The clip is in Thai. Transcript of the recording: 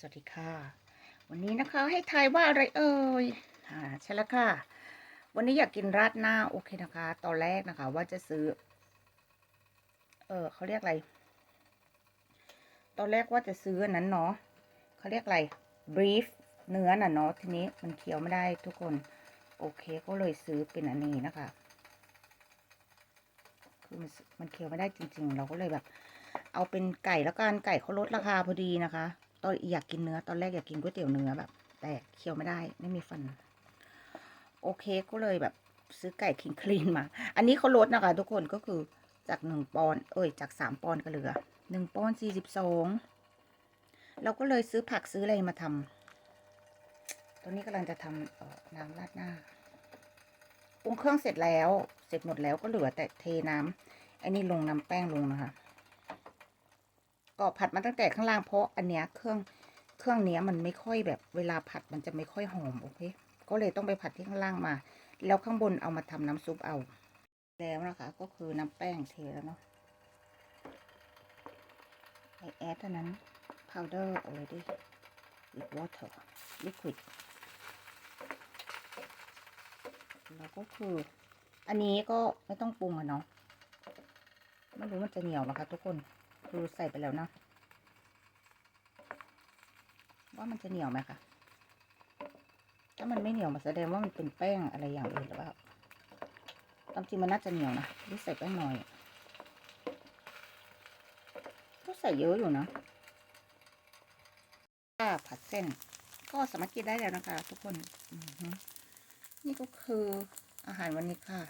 สวัสดีค่ะ วันนี้นะคะให้ทายว่าอะไรเอ่ยอ่าใช่แล้วค่ะ วันนี้อยากกินราดหน้าโอเคนะคะ ตอนแรกนะคะว่าจะซื้อ เออเขาเรียกอะไร ตอนแรกว่าจะซื้ออันนั้นเนาะเขาเรียกอะไร brief เนื้อน่ะเนาะทีนี้มันเคี้ยวไม่ได้ทุกคน โอเคก็เลยซื้อเป็นอันนี้นะคะคือมันมันเคี้ยวไม่ได้จริง ๆ เราก็เลยแบบ เอาเป็นไก่แล้วกันไก่เขาลดราคาพอดีนะคะ อนอยากกินเนื้อตอนแรกอยากกินก๋วยเตี๋ยวเนื้อแบบ แต่เคี้ยวไม่ได้ ไม่มีฟัน โอเคก็เลยแบบซื้อไก่คิงคลีนมา อันนี้เขาลดนะคะ ทุกคนก็คือจากหนึ่งปอนเอ้ยจากสามปอนก็เหลือหนึ่งปอนสี่สิบสองเราก็เลยซื้อผักซื้ออะไรมาทำตอนนี้กำลังจะทำเอ่อน้ำราดหน้าปรุงเครื่องเสร็จแล้ว เสร็จหมดแล้วก็เหลือแต่เทน้ำอันนี้ลงน้ำแป้งลงนะคะ ก็ผัดมาตั้งแต่ข้างล่างเพราะอันเนี้ยเครื่องเครื่องเนี้ยมันไม่ค่อยแบบเวลาผัดมันจะไม่ค่อยหอมโอเคก็เลยต้องไปผัดที่ข้างล่างมา แล้วข้างบนเอามาทำน้ำซุปเอา แล้วนะคะ ก็คือน้ำแป้งเทแล้วเนาะไอแอดเท่านั้น powder already with water liquid แล้วก็คือ อันนี้ก็ไม่ต้องปรุงอะเนาะไม่รู้มันจะเหนียวนะคะทุกคน คือใส่ไปแล้วนะว่ามันจะเหนียวไหมคะถ้ามันไม่เหนียวมาแสดงว่ามันเป็นแป้งอะไรอย่างอื่นหรือเปล่าตามจริงมันน่าจะเหนียวนะหรือใส่แป้งน้อยก็ใส่เยอะอยู่นะถ้าผัดเส้น ก็สามารถกินได้แล้วนะคะ ทุกคน นี่ก็คืออาหารวันนี้ค่ะ